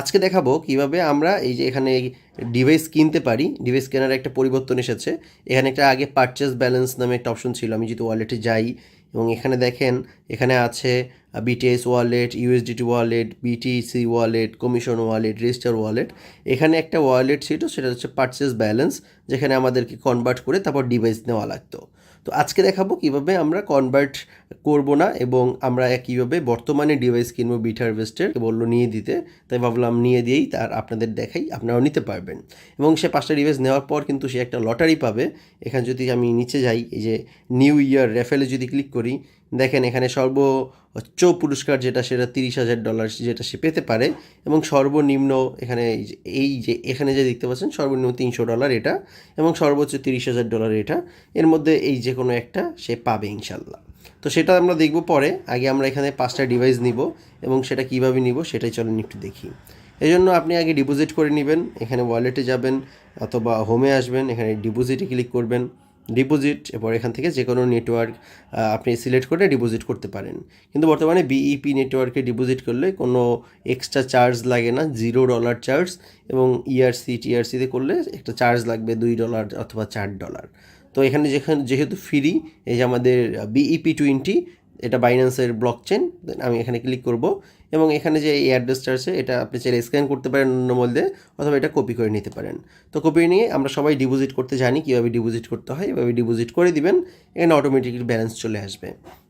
আজকে দেখাবো কীভাবে আমরা এই যে এখানে ডিভাইস কিনতে পারি ডিভাইস কেনার একটা পরিবর্তন এসেছে। এখানে একটা আগে পারচেস ব্যালেন্স নামে একটা অপশন ছিল, আমি যদি ওয়ালেটে যাই এবং এখানে দেখেন, এখানে আছে BTS wallet USDT wallet BTC wallet commission wallet register wallet এখানে একটা ওয়ালেট ছিল, সেটা হচ্ছে পারচেস ব্যালেন্স যেখানে আমাদেরকে কনভার্ট করে তারপর ডিভাইস নেওয়া লাগতো। তো আজকে দেখাবো কীভাবে আমরা কনভার্ট করব না এবং আমরা কীভাবে বর্তমানে ডিভাইস কিনবো বিট হারভেস্টের বলল নিয়ে দিতে। তাই ভাবলাম নিয়ে দিয়েই তার আপনাদের দেখাই, আপনারাও নিতে পারবেন। এবং সে পাঁচটা ডিভাইস নেওয়ার পর কিন্তু সে একটা লটারি পাবে। এখানে যদি আমি নিচে যাই, এই যে নিউ ইয়ার রেফেলে যদি ক্লিক করি, দেখেন এখানে সর্বোচ্চ পুরস্কার যেটা, সেটা তিরিশ হাজার ডলার যেটা সে পেতে পারে। এবং সর্বনিম্ন এখানে এই যে এখানে যে দেখতে পাচ্ছেন, সর্বনিম্ন তিনশো ডলার এটা। এবং সর্বোচ্চ তিরিশ হাজার ডলার এটা। এর মধ্যে এই যে কোনো একটা সে পাবে ইনশাল্লাহ তো সেটা আমরা দেখব পরে। আগে আমরা এখানে পাঁচটা ডিভাইস নিব এবং সেটা কীভাবে নিব সেটাই চলেন একটু দেখি। এই জন্য আপনি আগে ডিপোজিট করে নেবেন। এখানে ওয়ালেটে যাবেন অথবা হোমে আসবেন। এখানে ডিপোজিটে ক্লিক করবেন। ডিপোজিট, এরপর এখান থেকে যে কোনো নেটওয়ার্ক আপনি সিলেক্ট করে ডিপোজিট করতে পারেন। কিন্তু বর্তমানে বিইপি নেটওয়ার্কে ডিপোজিট করলে কোনো এক্সট্রা চার্জ লাগে না জিরো ডলার চার্জ এবং E ইআরসি টিআরসিতে করলে একটা চার্জ লাগবে দুই ডলার অথবা চার ডলার তো এখানে যেখানে, যেহেতু ফ্রি এই যে আমাদের বিইপি টোয়েন্টি এটা বাইন্যান্সের ব্লক চেন আমি এখানে ক্লিক করব। এবং এখানে যে এই অ্যাড্রেসটা আছে, এটা আপনি চাইলে স্ক্যান করতে পারেন অন্য মধ্যে অথবা এটা কপি করে নিতে পারেন। তো কপি নিয়ে আমরা সবাই ডিপোজিট করতে জানি কীভাবে ডিপোজিট করতে হয়, এভাবে ডিপোজিট করে দিবেন, এখানে অটোমেটিক ব্যালেন্স চলে আসবে।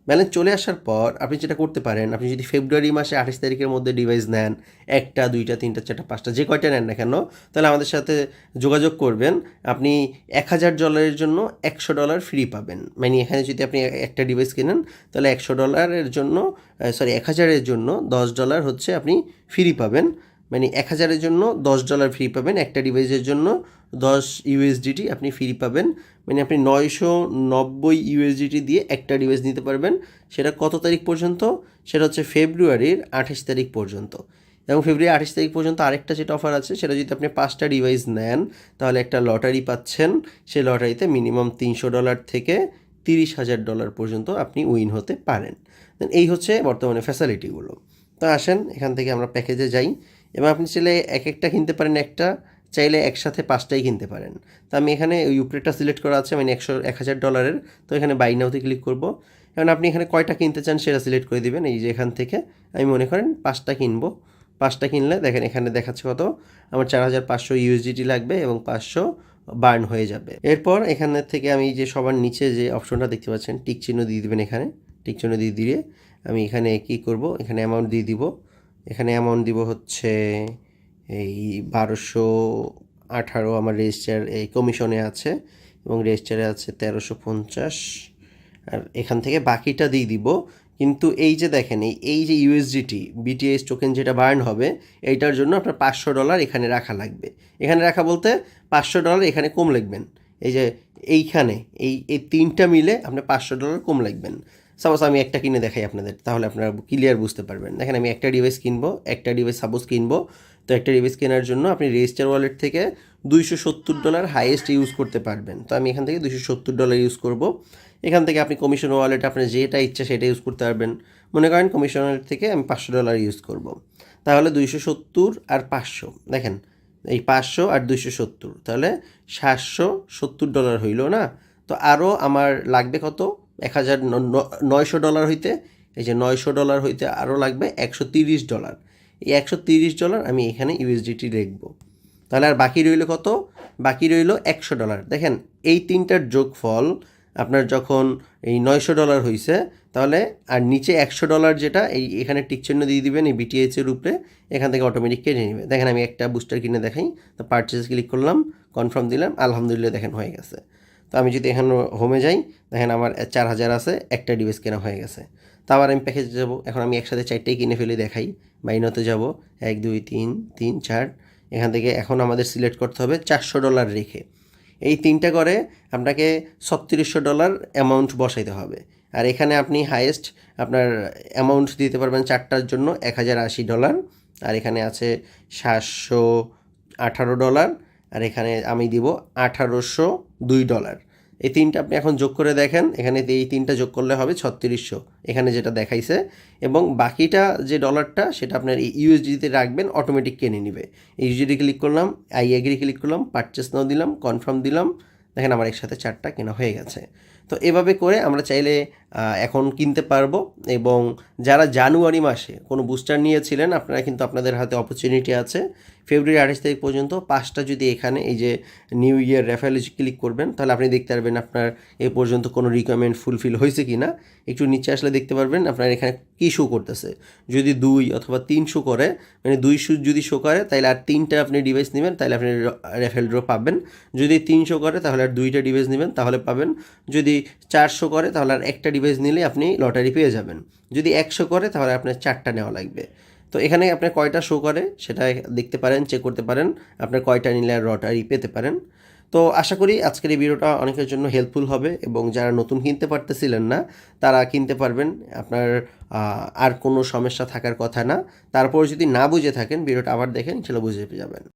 ব্যালেন্স চলে আসার পর আপনি যেটা করতে পারেন, আপনি যদি ফেব্রুয়ারি মাসে আঠাশ তারিখের মধ্যে ডিভাইস নেন, একটা, দুইটা, তিনটা, চারটা, পাঁচটা, যে কয়টা নেন না কেন, তাহলে আমাদের সাথে যোগাযোগ করবেন। আপনি এক হাজার ডলারের জন্য একশো ডলার ফ্রি পাবেন। মানে এখানে যদি আপনি একটা ডিভাইস কেনেন, তাহলে একশো ডলারের জন্য সরি এক হাজারের জন্য দশ ডলার হচ্ছে আপনি ফ্রি পাবেন। মানে এক হাজারের জন্য দশ ডলার ফ্রি পাবেন। একটা ডিভাইসের জন্য দশ ইউএসডিটি আপনি ফ্রি পাবেন। মানে আপনি নয়শো নব্বই ইউএসডিটি দিয়ে একটা ডিভাইস নিতে পারবেন। সেটা কত তারিখ পর্যন্ত? সেটা হচ্ছে ফেব্রুয়ারির আঠাশ তারিখ পর্যন্ত। এবং ফেব্রুয়ারি আঠাশ তারিখ পর্যন্ত আরেকটা যেটা অফার আছে, সেটা যদি আপনি পাঁচটা ডিভাইস নেন, তাহলে একটা লটারি পাচ্ছেন। সেই লটারিতে মিনিমাম তিনশো ডলার থেকে তিরিশ হাজার ডলার পর্যন্ত আপনি উইন হতে পারেন। এই হচ্ছে বর্তমানে ফ্যাসিলিটিগুলো তো আসেন, এখান থেকে আমরা প্যাকেজে যাই। এবং আপনি চাইলে এক একটা কিনতে পারেন একটা, চাইলে একসাথে পাঁচটাই কিনতে পারেন। তো আমি এখানে ওই উপরেটা সিলেক্ট করা আছে মানে একশো, এক হাজার ডলারের। তো এখানে বাই নাওতে ক্লিক করব। এখন আপনি এখানে কয়টা কিনতে চান সেটা সিলেক্ট করে দিবেন। এই যে এখান থেকে আমি মনে করেন পাঁচটা কিনবো। পাঁচটা কিনলে দেখেন এখানে দেখাচ্ছে কত? আমার চার হাজার পাঁচশো ইউএসডিটি লাগবে এবং পাঁচশো বার্ন হয়ে যাবে। এরপর এখানে থেকে আমি যে সবার নিচে যে অপশনটা দেখতে পাচ্ছেন, টিক চিহ্ন দিয়ে দেবেন এখানে। টিক চিহ্ন দিয়ে দিয়ে আমি এখানে কি করব? এখানে অ্যামাউন্ট দিয়ে দিব। এখানে অ্যামাউন্ট দিব হচ্ছে এই বারোশো আঠারো আমার রেজিস্টার এই কমিশনে আছে এবং রেজিস্টারে আছে তেরোশো পঞ্চাশ। আর এখান থেকে বাকিটা দিয়ে দিব। কিন্তু এই যে দেখেন, এই এই যে ইউএসডিটি বিটিএস টোকেন যেটা বার্ন হবে, এইটার জন্য আপনার পাঁচশো ডলার এখানে রাখা লাগবে। এখানে রাখা বলতে পাঁচশো ডলার এখানে কম লাগবেন। এই যে এইখানে, এই এই তিনটা মিলে আপনার পাঁচশো ডলার কম লিখবেন সাপোজ আমি একটা কিনে দেখাই আপনাদের, তাহলে আপনারা ক্লিয়ার বুঝতে পারবেন। দেখেন আমি একটা ডিভাইস কিনবো, একটা ডিভাইস সাপোজ কিনবো, তো একটা ডিভাইস কেনার জন্য আপনি রেজিস্টার ওয়ালেট থেকে দুইশো সত্তর ডলার হাইয়েস্ট ইউজ করতে পারবেন। তো আমি এখান থেকে দুইশো সত্তর ডলার ইউজ করব। এখান থেকে আপনি কমিশন ওয়ালেট আপনার যেটা ইচ্ছা সেটা ইউজ করতে পারবেন। মনে করেন কমিশন ওয়ালেট থেকে আমি পাঁচশো ডলার ইউজ করব। তাহলে দুইশো সত্তর আর পাঁচশো, দেখেন এই পাঁচশো আর দুইশো সত্তর, তাহলে সাতশো সত্তর ডলার হইল না। তো আরও আমার লাগবে কত? এক হাজার নয়শো ডলার হইতে, এই যে নয়শো ডলার হইতে আরও লাগবে একশো তিরিশ ডলার। এই একশো তিরিশ ডলার আমি এখানে ইউএসডিটি লিখব। তাহলে আর বাকি রইল কত? বাকি রইল একশো ডলার। দেখেন, এই তিনটার যোগফল আপনার যখন এই নয়শো ডলার হয়েছে তাহলে আর নিচে একশো ডলার যেটা, এই এখানে টিক চিহ্ন দিয়ে দিবেন, এই বিটিএইচের উপরে, এখান থেকে অটোমেটিক কেটে নেবে। দেখেন, আমি একটা বুস্টার কিনে দেখাই, তো পারচেস ক্লিক করলাম কনফার্ম দিলাম, আলহামদুলিল্লাহ দেখেন হয়ে গেছে। তো আমি যদি এখানে হোমে যাই, দেখেন আমার চার হাজার আছে, একটা ডিভাইস কেনা হয়ে গেছে। তো আবার আমি প্যাকেজে যাব, এখন আমি একসাথে চারটেই কিনে ফেলে, দেখাই। বাইনতে যাব, এক, দুই, তিন তিন, চার। এখান থেকে এখন আমাদের সিলেক্ট করতে হবে চারশো ডলার রেখে। এই তিনটা করে আপনাকে ছত্রিশশো ডলার অ্যামাউন্ট বসাইতে হবে। আর এখানে আপনি হাইয়েস্ট আপনার অ্যামাউন্ট দিতে পারবেন চারটার জন্য, এক হাজার আশি ডলার আর এখানে আছে সাতশো আঠারো ডলার আর এখানে আমি দিব আঠারোশো দুই ডলার। এই তিনটা আপনি এখন যোগ করে দেখেন, এখানে এই তিনটা যোগ করলে হবে ছত্রিশশো, এখানে যেটা দেখাইছে। এবং বাকিটা যে ডলারটা, সেটা আপনার এই ইউএসডিতে রাখবেন অটোমেটিক কিনে নেবে। ইউএসডি ক্লিক করলাম আই এগ্রি ক্লিক করলাম পারচেস নাও দিলাম কনফার্ম দিলাম। দেখেন আমার একসাথে চারটা কেনা হয়ে গেছে। তো এভাবে করে আমরা চাইলে এখন কিনতে পারব এবং যারা জানুয়ারি মাসে কোনো বুস্টার নিয়েছিলেন, আপনারা কিন্তু আপনাদের হাতে অপরচুনিটি আছে। ফেব্রুয়ারি আঠাশ তারিখ পর্যন্ত পাঁচটা যদি এখানে এই যে নিউ ইয়ার রেফারেল ক্লিক করবেন, তাহলে আপনি দেখতে পারবেন আপনার এ পর্যন্ত কোনো রিকোয়ারমেন্ট ফুলফিল হয়েছে কি না একটু নিচে আসলে দেখতে পারবেন আপনার এখানে কী শো করতেছে। যদি দুই অথবা তিন শো করে মানে দুই শো যদি শো করে, তাহলে আর তিনটা আপনি ডিভাইস নেবেন, তাহলে আপনি রেফেল ড্র পাবেন। যদি তিনশো করে, তাহলে আর দুইটা ডিভাইস নেবেন, তাহলে পাবেন। যদি চারশো করে, তাহলে আর একটা ডিভাইস নিলে আপনি লটারি পেয়ে যাবেন। যদি একশো করে, তাহলে আপনার চারটা নেওয়া লাগবে। তো এখানে আপনার কয়টা শো করে, সেটা দেখতে পারেন চেক করতে পারেন। আপনার কয়টা নিলে আর লটারি পেতে পারেন। তো আশা করি আজকের এই ভিডিওটা অনেকের জন্য হেল্পফুল হবে এবং যারা নতুন কিনতে পারতেছিলেন না, তারা কিনতে পারবেন। আপনার আর কোনো সমস্যা থাকার কথা না। তারপর যদি না বুঝে থাকেন, ভিডিওটা আবার দেখেন সেটা বুঝে যাবেন।